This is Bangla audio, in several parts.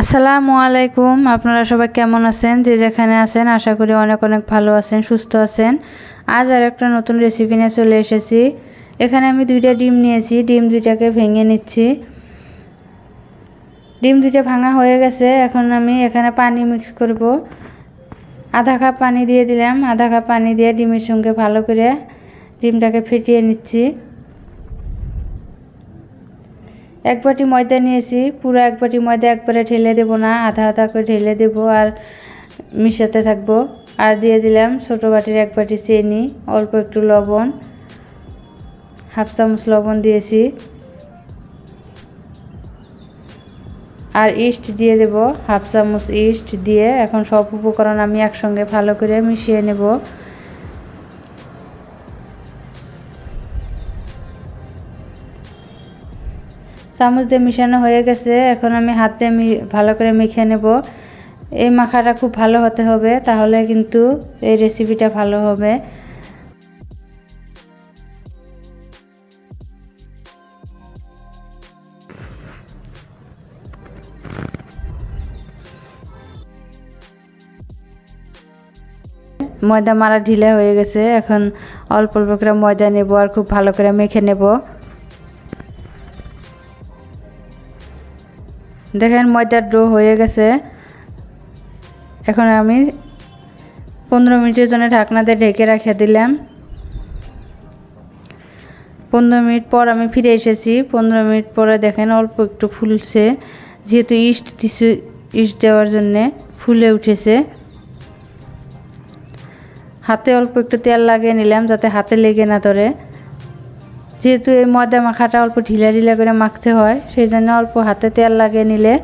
আসসালামু আলাইকুম। আপনারা সবাই কেমন আছেন? যে যেখানে আছেন, আশা করি অনেক অনেক ভালো আছেন, সুস্থ আছেন। আজ আর একটা নতুন রেসিপি নিয়ে চলে এসেছি। এখানে আমি দুইটা ডিম নিয়েছি। ডিম দুইটাকে ভেঙে নিচ্ছি। ডিম দুইটা ভাঙা হয়ে গেছে। এখন আমি এখানে পানি মিক্স করব। আধা কাপ পানি দিয়ে দিলাম। আধা কাপ পানি দিয়ে ডিমের সঙ্গে ভালো করে ডিমটাকে ফেটিয়ে নিচ্ছি। এক বাটি ময়দা নিয়েছি, পুরো এক বাটি ময়দা একবারে ঢেলে দেবো না, আধা আধা করে ঢেলে দেবো আর মিশাতে থাকব। আর দিয়ে দিলাম ছোটো বাটির এক বাটি চিনি, অল্প একটু লবণ, হাফ চামচ লবণ দিয়েছি। আর ইস্ট দিয়ে দেব, হাফ চামচ ইস্ট দিয়ে। এখন সব উপকরণ আমি একসঙ্গে ভালো করে মিশিয়ে নেব। চামচ দিয়ে মিশানো হয়ে গেছে, এখন আমি হাতে ভালো করে মেখে নেব। এই মাখাটা খুব ভালো হতে হবে, তাহলে কিন্তু এই রেসিপিটা ভালো হবে। ময়দা মারা ঢিলা হয়ে গেছে, এখন অল্প অল্প করে ময়দা নেব আর খুব ভালো করে মেখে নেব। দেখেন ময়দার ডো হয়ে গেছে। এখন আমি পনেরো মিনিটের জন্য ঢাকনা দিয়ে ঢেকে রাখে দিলাম। পনেরো মিনিট পর আমি ফিরে এসেছি। পনেরো মিনিট পরে দেখেন অল্প একটু ফুলছে। যেহেতু ইস্ট দিছি, ইস্ট দেওয়ার জন্যে ফুলে উঠেছে। হাতে অল্প একটু তেল লাগিয়ে নিলাম যাতে হাতে লেগে না ধরে। যেহেতু এই ময়দা মাখাটা অল্প ঢিলা ঢিলা করে মাখতে হয় সেই জন্য অল্প হাতে তেল লাগিয়ে নিলে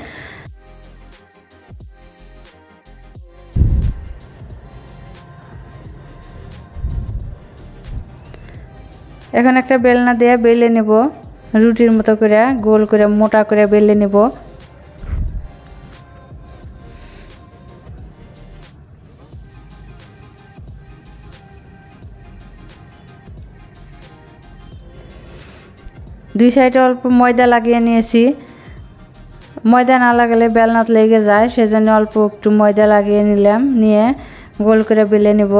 এখন একটা বেলনা দিয়ে বেলে নেব, রুটির মতো করে গোল করে মোটা করে বেলে নেব। দুই সাইডে অল্প ময়দা লাগিয়ে নিয়েছি। ময়দা না লাগালে বেলনাত লেগে যায়, সেজন্য অল্প একটু ময়দা লাগিয়ে নিলাম, নিয়ে গোল করে বেলে নেব।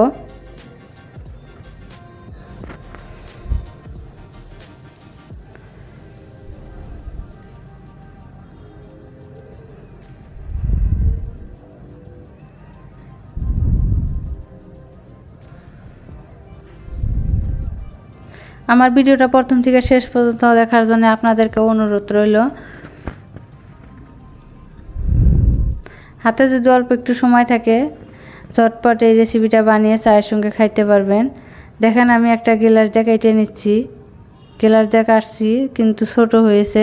আমার ভিডিওটা প্রথম থেকে শেষ পর্যন্ত দেখার জন্য আপনাদেরকে অনুরোধ রইল। হাতে যদি অল্প একটু সময় থাকে, চটপট এই রেসিপিটা বানিয়ে চায়ের সঙ্গে খাইতে পারবেন। দেখেন, আমি একটা গিলাস দিয়ে এটে নিচ্ছি। গিলাস দিয়ে আসছি, কিন্তু ছোট হয়েছে।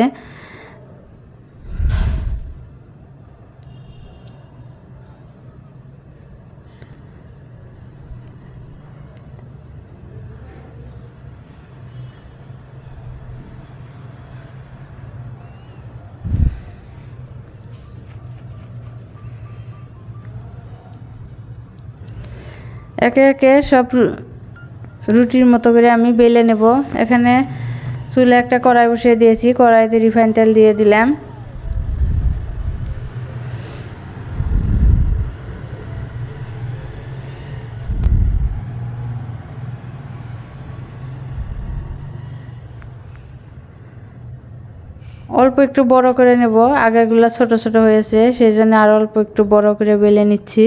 একে একে সব রুটির মতো করে আমি বেলে নেব। এখানে চুলে একটা কড়াই বসিয়ে দিয়েছি, কড়াইতে রিফাইন তেল দিয়ে দিলাম। অল্প একটু বড় করে নেব। আগেরগুলো ছোট ছোট হয়েছে সেই জন্য আর অল্প একটু বড় করে বেলে নিচ্ছি।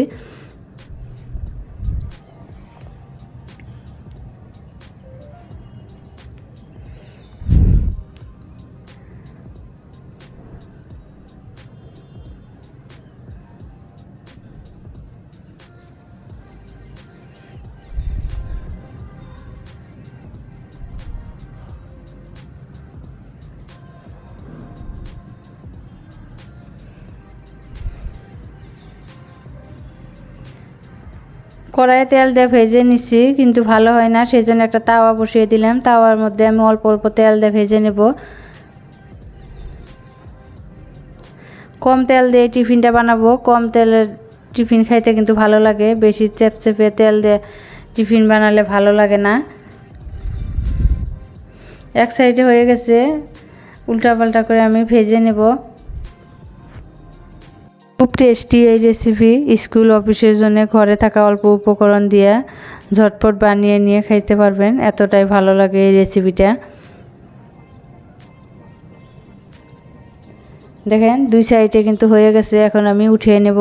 কড়াইয়ে তেল দিয়ে ভেজে নিছি, কিন্তু ভালো হয় না সেই জন্য একটা তাওয়া বসিয়ে দিলাম। তাওয়ার মধ্যে আমি অল্প অল্প তেল দিয়ে ভেজে নেব। কম তেল দিয়ে টিফিনটা বানাবো। কম তেলের টিফিন খাইতে কিন্তু ভালো লাগে। বেশি চেপচেপে তেল দিয়ে টিফিন বানালে ভালো লাগে না। এক সাইডে হয়ে গেছে। উল্টা পাল্টা করে আমি ভেজে নেব। খুব টেস্টি এই রেসিপি স্কুল অফিসের জন্য ঘরে থাকা অল্প উপকরণ দিয়ে ঝটপট বানিয়ে নিয়ে খাইতে পারবেন। এতটাই ভালো লাগে এই রেসিপিটা দেখেন, দুই সাইডে কিন্তু হয়ে গেছে। এখন আমি উঠিয়ে নেব।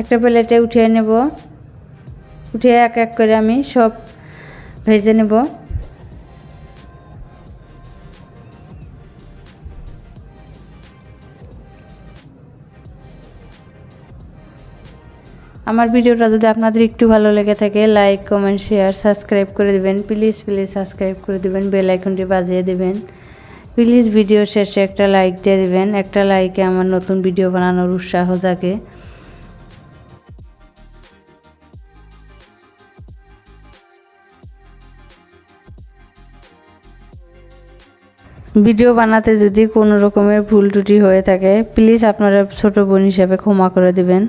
একটা প্লেটে উঠিয়ে নেব। উঠিয়ে এক এক করে আমি সব ভেজে নেব। আমার ভিডিওটা যদি আপনাদের একটু ভালো লেগে থাকে লাইক কমেন্ট শেয়ার সাবস্ক্রাইব করে দেবেন। প্লিজ প্লিজ সাবস্ক্রাইব করে দেবেন বেল আইকনটি বাজিয়ে দেবেন। প্লিজ ভিডিও শেষে একটা লাইক দিয়ে দেবেন। একটা লাইকে আমার নতুন ভিডিও বানানোর উৎসাহ জাগে। ভিডিও বানাতে যদি কোনো রকমের ভুল ত্রুটি হয়ে থাকে প্লিজ আপনারা ছোট বোন হিসাবে ক্ষমা করে দেবেন।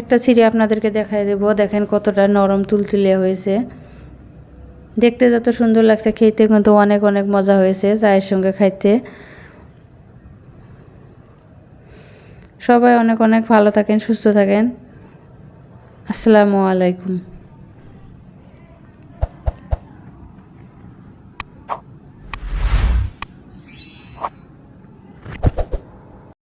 একটা ছিঁড়ে আপনাদেরকে দেখাই দেবো। দেখেন কতটা নরম তুলতুলে হয়েছে। দেখতে যত সুন্দর লাগছে, খেতে কিন্তু অনেক অনেক মজা হয়েছে চায়ের সঙ্গে খাইতে। সবাই অনেক অনেক ভালো থাকেন, সুস্থ থাকেন। আসসালামু আলাইকুম।